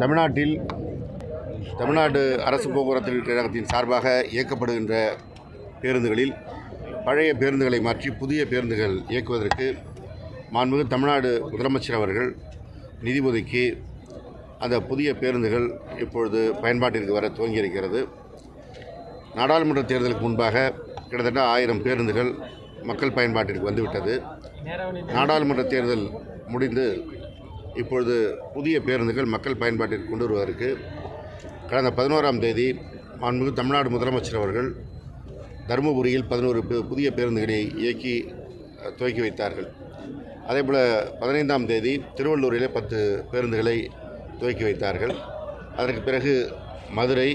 தமிழ்நாட்டில் தமிழ்நாடு அரசு போக்குவரத்து கழகத்தின் சார்பாக இயக்கப்படுகின்ற பேருந்துகளில் பழைய பேருந்துகளை மாற்றி புதிய பேருந்துகள் இயக்குவதற்கு மாண்புமிகு தமிழ்நாடு முதலமைச்சர் அவர்கள் நிதி ஒதுக்கி அந்த புதிய பேருந்துகள் இப்பொழுது பயன்பாட்டிற்கு வர துவங்கியிருக்கிறது. நாடாளுமன்ற தேர்தலுக்கு முன்பாக கிட்டத்தட்ட ஆயிரம் பேருந்துகள் மக்கள் பயன்பாட்டிற்கு வந்துவிட்டது. நாடாளுமன்ற தேர்தல் முடிந்து இப்பொழுது புதிய பேருந்துகள் மக்கள் பயன்பாட்டிற்கு கொண்டு வருவதற்கு கடந்த பதினோராம் தேதி மாண்புமிகு தமிழ்நாடு முதலமைச்சர் அவர்கள் தருமபுரியில் பதினோரு புதிய பேருந்துகளை இயக்கி துவக்கி வைத்தார்கள். அதேபோல் பதினைந்தாம் தேதி திருவள்ளூரிலே பத்து பேருந்துகளை துவக்கி வைத்தார்கள். அதற்கு பிறகு மதுரை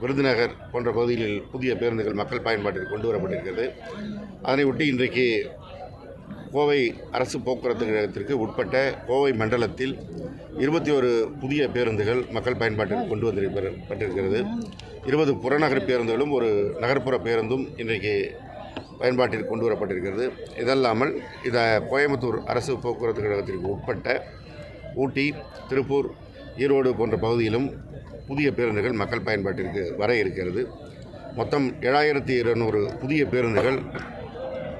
விருதுநகர் போன்ற பகுதிகளில் புதிய பேருந்துகள் மக்கள் பயன்பாட்டிற்கு கொண்டு வரப்பட்டிருக்கிறது. அதனை ஒட்டி இன்றைக்கு கோவை அரசு போக்குவரத்து கழகத்திற்கு உட்பட்ட கோவை மண்டலத்தில் இருபத்தி ஒரு புதிய பேருந்துகள் மக்கள் பயன்பாட்டில் கொண்டு வந்திருக்கப்பட்டிருக்கிறது இருபது புறநகர் பேருந்துகளும் ஒரு நகர்ப்புற பேருந்தும் இன்றைக்கு பயன்பாட்டிற்கு கொண்டு வரப்பட்டிருக்கிறது. இதல்லாமல் இதை கோயம்புத்தூர் அரசு போக்குவரத்து கழகத்திற்கு உட்பட்ட ஊட்டி திருப்பூர் ஈரோடு போன்ற பகுதியிலும் புதிய பேருந்துகள் மக்கள் பயன்பாட்டிற்கு வர இருக்கிறது. மொத்தம் ஏழாயிரத்தி இருநூறு புதிய பேருந்துகள்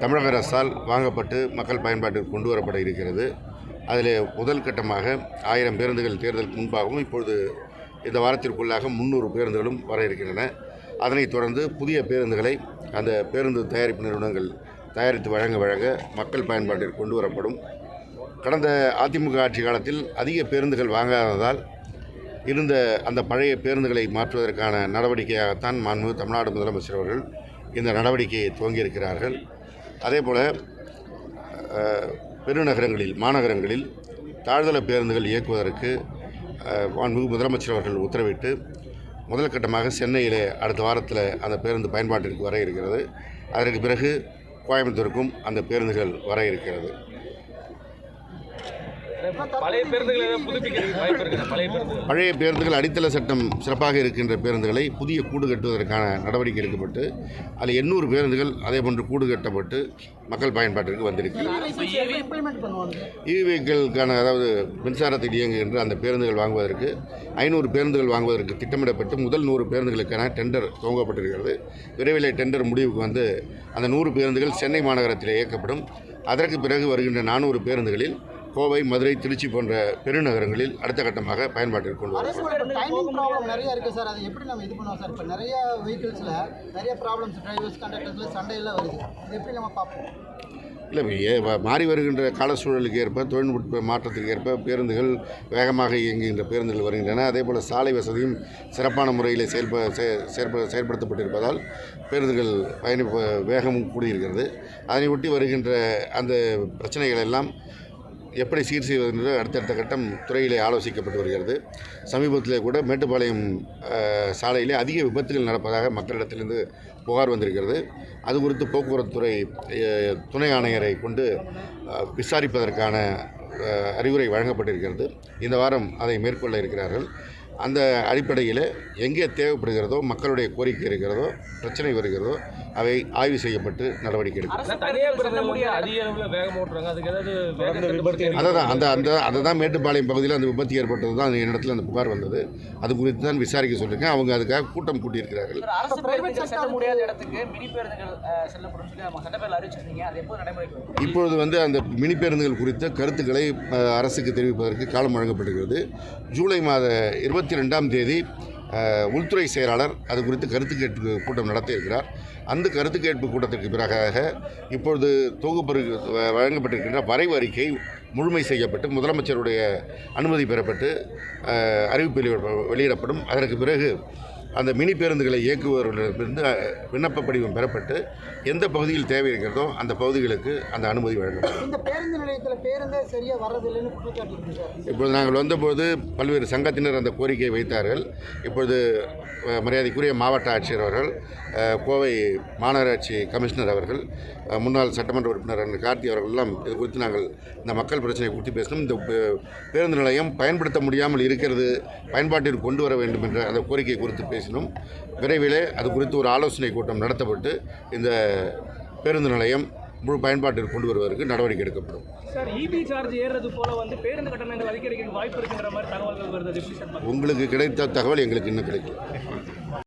தமிழக அரசால் வாங்கப்பட்டு மக்கள் பயன்பாட்டிற்கு கொண்டு வரப்பட இருக்கிறது. அதில் முதல் கட்டமாக ஆயிரம் பேருந்துகள் தேர்தலுக்கு முன்பாகவும் இப்பொழுது இந்த வாரத்திற்குள்ளாக முந்நூறு பேருந்துகளும் வர இருக்கின்றன. அதனைத் தொடர்ந்து புதிய பேருந்துகளை அந்த பேருந்து தயாரிப்பு நிறுவனங்கள் தயாரித்து வழங்க வழங்க மக்கள் பயன்பாட்டிற்கு கொண்டு வரப்படும். கடந்த அதிமுக ஆட்சி காலத்தில் அதிக பேருந்துகள் வாங்காததால் இருந்த அந்த பழைய பேருந்துகளை மாற்றுவதற்கான நடவடிக்கையாகத்தான் மாண்பு தமிழ்நாடு முதலமைச்சர் அவர்கள் இந்த நடவடிக்கையை துவங்கியிருக்கிறார்கள். அதே போல் பெருநகரங்களில் மாநகரங்களில் தாழ்தள பேருந்துகள் இயக்குவதற்கு அஹ், மாண்புமிகு முதலமைச்சர் அவர்கள் உத்தரவிட்டு முதல் கட்டமாக சென்னையிலே அடுத்த வாரத்தில் அந்த பேருந்து பயன்பாட்டிற்கு வர இருக்கிறது. அதற்கு பிறகு கோயம்புத்தூருக்கும் அந்த பேருந்துகள் வர இருக்கிறது. பழைய பேருந்துகள் பழைய பேருந்துகள். அடித்தள சட்டம் சிறப்பாக இருக்கின்ற பேருந்துகளை புதிய கூடு கட்டுவதற்கான நடவடிக்கை எடுக்கப்பட்டு அதில் எண்ணூறு பேருந்துகள் அதே போன்று கூடு கட்டப்பட்டு மக்கள் பயன்பாட்டிற்கு வந்திருக்கு. இ வெஹிக்கிள்கான அதாவது மின்சாரத்தில் இயங்குகின்ற அந்த பேருந்துகள் வாங்குவதற்கு ஐநூறு பேருந்துகள் வாங்குவதற்கு திட்டமிடப்பட்டு முதல் நூறு பேருந்துகளுக்கான டெண்டர் துவங்கப்பட்டிருக்கிறது. விரைவில் டெண்டர் முடிவுக்கு வந்து அந்த நூறு பேருந்துகள் சென்னை மாநகரத்தில் இயக்கப்படும். அதற்கு பிறகு வருகின்ற நானூறு பேருந்துகளில் கோவை மதுரை திருச்சி போன்ற பெருநகரங்களில் அடுத்த கட்டமாக பயன்பாட்டிற்கு கொண்டு வரும் டைமிங் ப்ராப்ளம் நிறைய இருக்கு சார். அது எப்படி நம்ம இது பண்ணுவோம் சார்? இப்போ நிறைய வெஹிக்கிள்ஸில் நிறைய ப்ராப்ளம்ஸ் டிரைவர்ஸ் கண்டக்டர்ஸில் சண்டையெல்லாம் வருது. எப்படி நம்ம பார்ப்போம்? இல்லை மாறி வருகின்ற கால சூழலுக்கு ஏற்ப தொழில்நுட்ப மாற்றத்துக்கு ஏற்ப பேருந்துகள் வேகமாக இயங்குகின்ற பேருந்துகள் வருகின்றன. அதே போல் சாலை வசதியும் சிறப்பான முறையில் செயல்ப செயற்ப செயல்படுத்தப்பட்டிருப்பதால் பேருந்துகள் பயணி வேகமும் கூடியிருக்கிறது. அதனை ஒட்டி வருகின்ற அந்த பிரச்சனைகள் எல்லாம் எப்படி சீர் செய்வது என்று அடுத்தடுத்த கட்டம் துறையிலே ஆலோசிக்கப்பட்டு வருகிறது. சமீபத்தில் கூட மேட்டுப்பாளையம் சாலையிலே அதிக விபத்துகள் நடப்பதாக மக்களிடத்திலிருந்து புகார் வந்திருக்கிறது. அது குறித்து போக்குவரத்து துறை துணை ஆணையரை கொண்டு விசாரிப்பதற்கான அறிவுரை வழங்கப்பட்டிருக்கிறது. இந்த வாரம் அதை மேற்கொள்ள இருக்கிறார்கள். அந்த அடிப்படையில் எங்கே தேவைப்படுகிறதோ மக்களுடைய கோரிக்கை இருக்கிறதோ பிரச்சனை வருகிறதோ அவை ஆய்வு செய்யப்பட்டு நடவடிக்கை எடுக்கும். அதை தான் அந்த அந்த அதை தான் மேட்டுப்பாளையம் பகுதியில் அந்த விபத்து ஏற்பட்டது தான் என்னிடத்தில் அந்த புகார் வந்தது. அது குறித்து தான் விசாரிக்க சொல்லியிருக்கேன். அவங்க அதுக்காக கூட்டம் கூட்டியிருக்கிறார்கள். அரசு பேருந்துகள் செல்ல முடியாத இடத்துக்கு மினி பேருந்துகள் அஹ், செல்லப்படும் சொல்லி நம்ம சட்டப்பேரவை அறிவிச்சிருந்தீங்க. அது எப்போ நடைமுறைக்கு வரும்? இப்பொழுது வந்து அந்த மினி பேருந்துகள் குறித்த கருத்துக்களை அரசுக்கு தெரிவிப்பதற்கு காலம் வழங்கப்பட்டிருக்கிறது. ஜூலை மாத இருபத்தி ரெண்டாம் தேதி உள்துறை செயலாளர் அது குறித்து கருத்து கேட்பு கூட்டம் நடத்தியிருக்கிறார். அந்த கருத்து கேட்பு கூட்டத்திற்கு பிறகாக இப்பொழுது தொகுப்பு வ- வழங்கப்பட்டிருக்கின்ற வரைவு அறிக்கை முழுமை செய்யப்பட்டு முதலமைச்சருடைய அனுமதி பெறப்பட்டு அறிவிப்பு வெளியிட- வெளியிடப்படும். அதற்கு பிறகு அந்த மினி பேருந்துகளை இயக்குபவர்களிடமிருந்து விண்ணப்ப படிவம் பெறப்பட்டு எந்த பகுதியில் தேவை இருக்கிறதோ அந்த பகுதிகளுக்கு அந்த அனுமதி வழங்கப்படும். இந்த பேருந்து நிலையத்தில் பேருந்தே சரியாக வர்றதில்லைன்னு இப்பொழுது நாங்கள் வந்தபோது பல்வேறு சங்கத்தினர் அந்த கோரிக்கையை வைத்தார்கள். இப்பொழுது மரியாதைக்குரிய மாவட்ட ஆட்சியர் அவர்கள் கோவை மாநகராட்சி கமிஷனர் அவர்கள் முன்னாள் சட்டமன்ற உறுப்பினர் கார்த்தி அவர்கள் எல்லாம் இது குறித்து நாங்கள் இந்த மக்கள் பிரச்சனை குறித்து பேசணும். இந்த பேருந்து நிலையம் பயன்படுத்த முடியாமல் இருக்கிறது பயன்பாட்டிற்கு கொண்டு வர வேண்டும் என்ற அந்த கோரிக்கை குறித்து பேசினோம். விரைவிலே அது குறித்து ஒரு ஆலோசனை கூட்டம் நடத்தப்பட்டு இந்த பேருந்து நிலையம் முழு பயன்பாட்டிற்கு கொண்டு வருவதற்கு நடவடிக்கை எடுக்கப்படும். சார் இபி சார்ஜ் ஏறுறது போல வந்து பேருந்து அதிகரிக்க வாய்ப்பு இருக்குங்கிற மாதிரி தகவல்கள் வருது. உங்களுக்கு கிடைத்த தகவல் எங்களுக்கு இன்னும் கிடைக்கும்